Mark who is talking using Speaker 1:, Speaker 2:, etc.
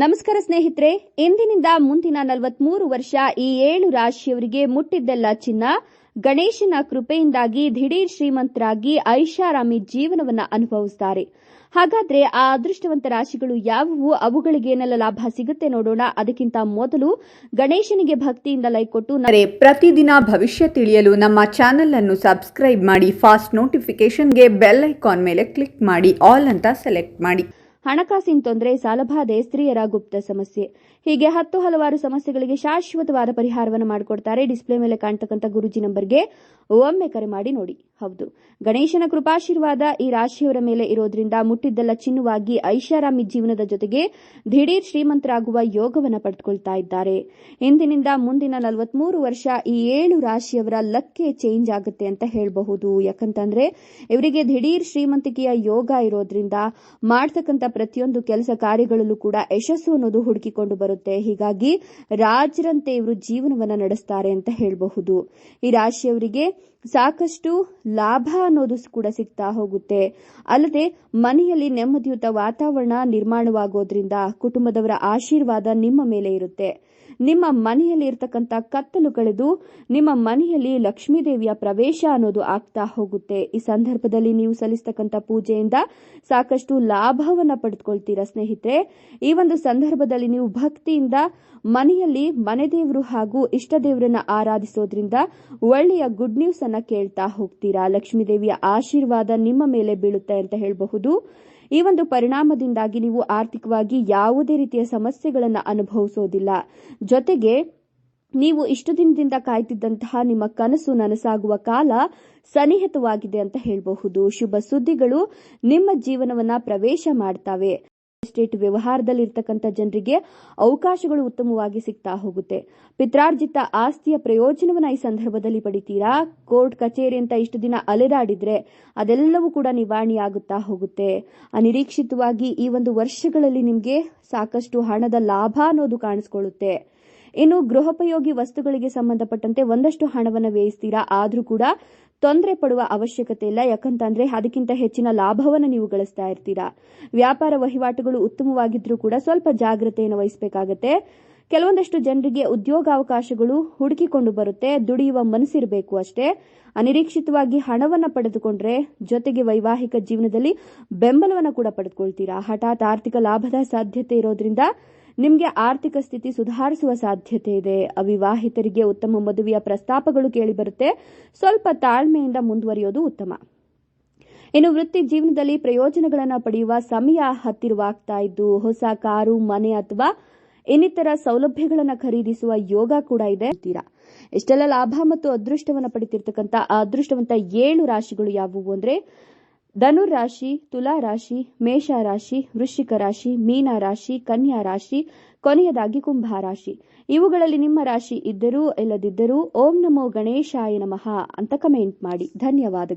Speaker 1: ನಮಸ್ಕಾರ ಸ್ನೇಹಿತರೆ, ಇಂದಿನಿಂದ ಮುಂದಿನ ನಲವತ್ಮೂರು ವರ್ಷ ಈ ಏಳು ರಾಶಿಯವರಿಗೆ ಮುಟ್ಟಿದ್ದೆಲ್ಲ ಚಿನ್ನ, ಗಣೇಶನ ಕೃಪೆಯಿಂದಾಗಿ ದಿಢೀರ್ ಶ್ರೀಮಂತರಾಗಿ ಐಷಾರಾಮಿ ಜೀವನವನ್ನು ಅನುಭವಿಸುತ್ತಾರೆ ಹಾಗಾದ್ರೆ ಆ ಅದೃಷ್ಟವಂತ ರಾಶಿಗಳು ಯಾವುವು? ಅವುಗಳಿಗೆ ಏನೆಲ್ಲ ಲಾಭ ಸಿಗುತ್ತೆ ನೋಡೋಣ. ಅದಕ್ಕಿಂತ ಮೊದಲು ಗಣೇಶನಿಗೆ ಭಕ್ತಿಯಿಂದ ಲೈಕ್ ಕೊಟ್ಟು
Speaker 2: ಪ್ರತಿದಿನ ಭವಿಷ್ಯ ತಿಳಿಯಲು ನಮ್ಮ ಚಾನೆಲ್ ಅನ್ನು ಸಬ್ಸ್ಕ್ರೈಬ್ ಮಾಡಿ, ಫಾಸ್ಟ್ ನೋಟಿಫಿಕೇಶನ್ಗೆ ಬೆಲ್ ಐಕಾನ್ ಮೇಲೆ ಕ್ಲಿಕ್ ಮಾಡಿ, ಆಲ್ ಅಂತ ಸೆಲೆಕ್ಟ್ ಮಾಡಿ.
Speaker 1: ಹಣಕಾಸಿನ ತೊಂದರೆ ಸಾಲಬಾಧೆ ಸ್ತ್ರೀಯರ ಗುಪ್ತ ಸಮಸ್ಯೆ. ಹೀಗೆ ಹತ್ತು ಹಲವಾರು ಸಮಸ್ಯೆಗಳಿಗೆ ಶಾಶ್ವತವಾದ ಪರಿಹಾರವನ್ನು ಮಾಡಿಕೊಡ್ತಾರೆ. ಡಿಸ್ಪ್ಲೇ ಮೇಲೆ ಕಾಣ್ತಕ್ಕಂಥ ಗುರುಜಿ ನಂಬರ್ಗೆ ಒಮ್ಮೆ ಕರೆ ಮಾಡಿ ನೋಡಿ. ಹೌದು. ಗಣೇಶನ ಕೃಪಾಶೀರ್ವಾದ ಈ ರಾಶಿಯವರ ಮೇಲೆ ಇರೋದ್ರಿಂದ ಮುಟ್ಟಿದ್ದೆಲ್ಲ ಚಿನ್ನವಾಗಿ ಐಷಾರಾಮಿ ಜೀವನದ ಜೊತೆಗೆ ದಿಢೀರ್ ಶ್ರೀಮಂತರಾಗುವ ಯೋಗವನ್ನು ಪಡೆದುಕೊಳ್ತಾ ಇದ್ದಾರೆ. ಇಂದಿನಿಂದ ಮುಂದಿನ ನಲವತ್ಮೂರು ವರ್ಷ ಈ ಏಳು ರಾಶಿಯವರ ಲಕ್ಕೆ ಚೇಂಜ್ ಆಗುತ್ತೆ ಅಂತ ಹೇಳಬಹುದು. ಯಾಕಂತಂದ್ರೆ ಇವರಿಗೆ ದಿಢೀರ್ ಶ್ರೀಮಂತಿಕೆಯ ಯೋಗ ಇರೋದ್ರಿಂದ ಮಾಡ್ತಕ್ಕಂಥ ಪ್ರತಿಯೊಂದು ಕೆಲಸ ಕಾರ್ಯಗಳಲ್ಲೂ ಕೂಡ ಯಶಸ್ಸು ಅನ್ನೋದು ಹುಡುಕಿಕೊಂಡು ಬರುತ್ತೆ. ಹೀಗಾಗಿ ರಾಜರಂತೆ ಇವರು ಜೀವನವನ್ನ ನಡೆಸ್ತಾರೆ ಅಂತ ಹೇಳಬಹುದು. ಈ ರಾಶಿಯವರಿಗೆ ಸಾಕಷ್ಟು ಲಾಭ ಅನ್ನೋದು ಕೂಡ ಸಿಗ್ತಾ ಹೋಗುತ್ತೆ. ಅಲ್ಲದೆ ಮನೆಯಲ್ಲಿ ನೆಮ್ಮದಿಯುತ ವಾತಾವರಣ ನಿರ್ಮಾಣವಾಗೋದ್ರಿಂದ ಕುಟುಂಬದವರ ಆಶೀರ್ವಾದ ನಿಮ್ಮ ಮೇಲೆ ಇರುತ್ತೆ. ನಿಮ್ಮ ಮನೆಯಲ್ಲಿ ಇರತಕ್ಕಂಥ ಕತ್ತಲು ಕಳೆದು ನಿಮ್ಮ ಮನೆಯಲ್ಲಿ ಲಕ್ಷ್ಮೀದೇವಿಯ ಪ್ರವೇಶ ಅನ್ನೋದು ಆಗ್ತಾ ಹೋಗುತ್ತೆ. ಈ ಸಂದರ್ಭದಲ್ಲಿ ನೀವು ಸಲ್ಲಿಸ್ತಕ್ಕಂಥ ಪೂಜೆಯಿಂದ ಸಾಕಷ್ಟು ಲಾಭವನ್ನ ಪಡೆದುಕೊಳ್ತೀರಾ ಸ್ನೇಹಿತರೆ? ಈ ಒಂದು ಸಂದರ್ಭದಲ್ಲಿ ನೀವು ಭಕ್ತಿಯಿಂದ ಮನೆಯಲ್ಲಿ ಮನೆ ದೇವರು ಹಾಗೂ ಇಷ್ಟ ದೇವರನ್ನ ಆರಾಧಿಸೋದ್ರಿಂದ ಒಳ್ಳೆಯ ಗುಡ್ ನ್ಯೂಸ್ ಕೇಳ್ತಾ ಹೋಗ್ತೀರಾ? ಲಕ್ಷ್ಮೀದೇವಿಯ ಆಶೀರ್ವಾದ ನಿಮ್ಮ ಮೇಲೆ ಬೀಳುತ್ತೆ ಅಂತ ಹೇಳಬಹುದು. ಈ ಒಂದು ಪರಿಣಾಮದಿಂದಾಗಿ ನೀವು ಆರ್ಥಿಕವಾಗಿ ಯಾವುದೇ ರೀತಿಯ ಸಮಸ್ಯೆಗಳನ್ನು ಅನುಭವಿಸೋದಿಲ್ಲ. ಜೊತೆಗೆ ನೀವು ಇಷ್ಟು ದಿನದಿಂದ ಕಾಯ್ತಿದ್ದಂತಹ ನಿಮ್ಮ ಕನಸು ನನಸಾಗುವ ಕಾಲ ಸನ್ನಿಹಿತವಾಗಿದೆ ಅಂತ ಹೇಳಬಹುದು. ಶುಭ ಸುದ್ದಿಗಳು ನಿಮ್ಮ ಜೀವನವನ್ನ ಪ್ರವೇಶ ಮಾಡ್ತವೆ. ಎಸ್ಟೇಟ್ ವ್ಯವಹಾರದಲ್ಲಿರ್ತಕ್ಕಂಥ ಜನರಿಗೆ ಅವಕಾಶಗಳು ಉತ್ತಮವಾಗಿ ಸಿಗ್ತಾ ಹೋಗುತ್ತೆ. ಪಿತ್ರಾರ್ಜಿತ ಆಸ್ತಿಯ ಪ್ರಯೋಜನವನ್ನ ಈ ಸಂದರ್ಭದಲ್ಲಿ ಪಡಿತೀರಾ? ಕೋರ್ಟ್ ಕಚೇರಿ ಅಂತ ಇಷ್ಟು ದಿನ ಅಲೆದಾಡಿದ್ರೆ ಅದೆಲ್ಲವೂ ಕೂಡ ನಿವಾರಣೆಯಾಗುತ್ತಾ ಹೋಗುತ್ತೆ. ಅನಿರೀಕ್ಷಿತವಾಗಿ ಈ ಒಂದು ವರ್ಷಗಳಲ್ಲಿ ನಿಮಗೆ ಸಾಕಷ್ಟು ಹಣದ ಲಾಭ ಅನ್ನೋದು ಕಾಣಿಸ್ಕೊಳ್ಳುತ್ತೆ. ಇನ್ನು ಗೃಹೋಪಯೋಗಿ ವಸ್ತುಗಳಿಗೆ ಸಂಬಂಧಪಟ್ಟಂತೆ ಒಂದಷ್ಟು ಹಣವನ್ನು ವ್ಯಯಿಸ್ತೀರಾ? ಆದರೂ ಕೂಡ ತೊಂದರೆ ಪಡುವ ಅವಶ್ಯಕತೆ ಇಲ್ಲ. ಯಾಕಂತಂದ್ರೆ ಅದಕ್ಕಿಂತ ಹೆಚ್ಚಿನ ಲಾಭವನ್ನು ನೀವು ಗಳಿಸ್ತಾ ಇರ್ತೀರಾ. ವ್ಯಾಪಾರ ವಹಿವಾಟುಗಳು ಉತ್ತಮವಾಗಿದ್ರೂ ಕೂಡ ಸ್ವಲ್ಪ ಜಾಗ್ರತೆಯನ್ನು ವಹಿಸಬೇಕಾಗತ್ತೆ. ಕೆಲವೊಂದಷ್ಟು ಜನರಿಗೆ ಉದ್ಯೋಗಾವಕಾಶಗಳು ಹುಡುಕಿಕೊಂಡು ಬರುತ್ತೆ. ದುಡಿಯುವ ಮನಸ್ಸಿರಬೇಕು ಅಷ್ಟೇ. ಅನಿರೀಕ್ಷಿತವಾಗಿ ಹಣವನ್ನು ಪಡೆದುಕೊಂಡ್ರೆ ಜೊತೆಗೆ ವೈವಾಹಿಕ ಜೀವನದಲ್ಲಿ ಬೆಂಬಲವನ್ನು ಕೂಡ ಪಡೆದುಕೊಳ್ತೀರಾ. ಹಠಾತ್ ಆರ್ಥಿಕ ಲಾಭದ ಸಾಧ್ಯತೆ ಇರೋದ್ರಿಂದ ನಿಮಗೆ ಆರ್ಥಿಕ ಸ್ಥಿತಿ ಸುಧಾರಿಸುವ ಸಾಧ್ಯತೆ ಇದೆ. ಅವಿವಾಹಿತರಿಗೆ ಉತ್ತಮ ಮದುವೆಯ ಪ್ರಸ್ತಾಪಗಳು ಕೇಳಿಬರುತ್ತೆ. ಸ್ವಲ್ಪ ತಾಳ್ಮೆಯಿಂದ ಮುಂದುವರಿಯೋದು ಉತ್ತಮ. ಇನ್ನು ವೃತ್ತಿ ಜೀವನದಲ್ಲಿ ಪ್ರಯೋಜನಗಳನ್ನು ಪಡೆಯುವ ಸಮಯ ಹತ್ತಿರವಾಗ್ತಾ ಇದ್ದು, ಹೊಸ ಕಾರು, ಮನೆ ಅಥವಾ ಇನ್ನಿತರ ಸೌಲಭ್ಯಗಳನ್ನು ಖರೀದಿಸುವ ಯೋಗ ಕೂಡ ಇದೆ. ತೀರಾ. ಇಷ್ಟೆಲ್ಲ ಲಾಭ ಮತ್ತು ಅದೃಷ್ಟವನ್ನು ಪಡಿತಿರ್ತಕ್ಕಂಥ, ಅದೃಷ್ಟವಂತ ಏಳು ರಾಶಿಗಳು ಯಾವುವು ಅಂದ್ರೆ ಧನುರ್ ರಾಶಿ, ತುಲಾ ರಾಶಿ, ಮೇಷ ರಾಶಿ, ವೃಶ್ಚಿಕ ರಾಶಿ, ಮೀನ ರಾಶಿ, ಕನ್ಯಾ ರಾಶಿ, ಕೊನೆಯದಾಗಿ ಕುಂಭ ರಾಶಿ. ಇವುಗಳಲ್ಲಿ ನಿಮ್ಮ ರಾಶಿ ಇದ್ದರೂ, ಇಲ್ಲದಿದ್ದರೂ, ಓಂ ನಮೋ ಗಣೇಶಾಯ ನಮಃ ಅಂತ ಕಮೆಂಟ್ ಮಾಡಿ. ಧನ್ಯವಾದಗಳು.